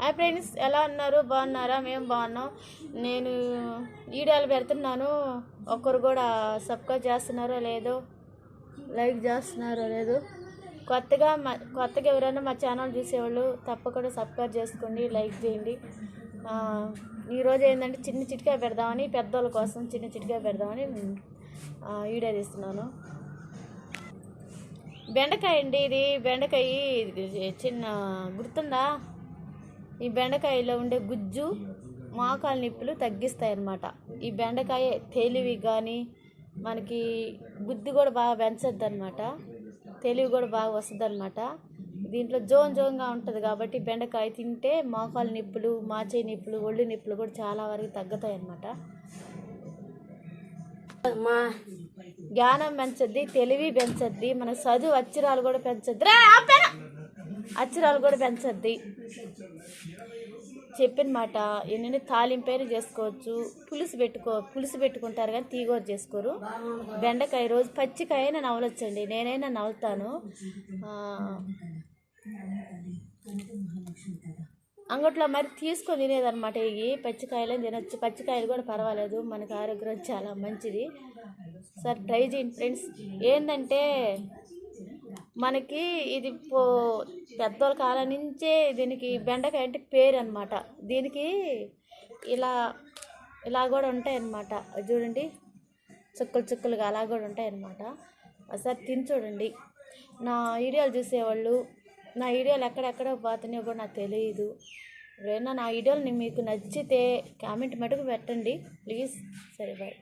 Hi friends ఎలా ఉన్నారు? బాగున్నారా? మేము బాగున్నాం. నేను వీడియోలు పెడుతున్నాను. ఒక్కరు కూడా సబ్స్క్రైబ్ చేస్తున్నారో లేదో లైక్ చేస్తున్నారో లేదో. కొత్తగా మా కొత్తగా ఎవరైనా మా ఛానల్ చూసేవాళ్ళు తప్పకుండా సబ్స్క్రైబ్ చేసుకోండి లైక్ చేయండి. ఈరోజు ఏంటంటే చిన్న చిటికా పెడదామని పెద్దోళ్ళ కోసం చిన్న చిటికా పెడదామని వీడియో తీస్తున్నాను. బెండకాయ అండి ఇది. బెండకాయ చిన్న గుర్తుందా? ఈ బెండకాయలో ఉండే గుజ్జు మోకాలు నిప్పులు తగ్గిస్తాయి అన్నమాట ఈ బెండకాయ తెలివి కానీ మనకి బుద్ధి కూడా బాగా పెంచద్దు అనమాట తెలివి కూడా బాగా వస్తుంది అనమాట దీంట్లో జోన్ జోన్గా ఉంటుంది కాబట్టి బెండకాయ తింటే మోకాలు నిప్పులు మాచే నిప్పులు ఒళ్ళు నిప్పులు కూడా చాలా వరకు తగ్గుతాయి అన్నమాట మా జ్ఞానం పెంచద్ది తెలివి పెంచద్ది మన చదువు అచ్చిరాలు కూడా పెంచద్ది. అచ్చరాలు కూడా పెంచద్ది. చెప్పిన మాట ఎన్ని తాలింపైన చేసుకోవచ్చు పులుసు పెట్టుకో పులుసు పెట్టుకుంటారు కానీ తీగోరు చేసుకోరు. బెండకాయ రోజు పచ్చికాయ అయినా నవలొచ్చండి నేనైనా నవ్వుతాను అంగట్లో మరి తీసుకొని తినేదన్నమాట. ఇవి పచ్చికాయలు తినొచ్చు. పచ్చికాయలు కూడా పర్వాలేదు మనకి ఆరోగ్యం చాలా మంచిది. సార్ ట్రై చేయండి ఫ్రెండ్స్. ఏంటంటే మనకి ఇది పో పెద్దోళ్ళ కాలం నుంచే దీనికి బెండకాయ అంటే పేరు అనమాట దీనికి ఇలా ఇలా కూడా ఉంటాయన్నమాట. చూడండి. చుక్కలు చుక్కలుగా అలా కూడా ఉంటాయన్నమాట. ఒకసారి తిని చూడండి. నా వీడియోలు చూసేవాళ్ళు నా వీడియోలు ఎక్కడెక్కడ పోతున్నాయో కూడా నాకు తెలియదు ఎవరైనా నా వీడియోలు మీకు నచ్చితే కామెంట్ మటుకు పెట్టండి. ప్లీజ్. సరే బాయ్.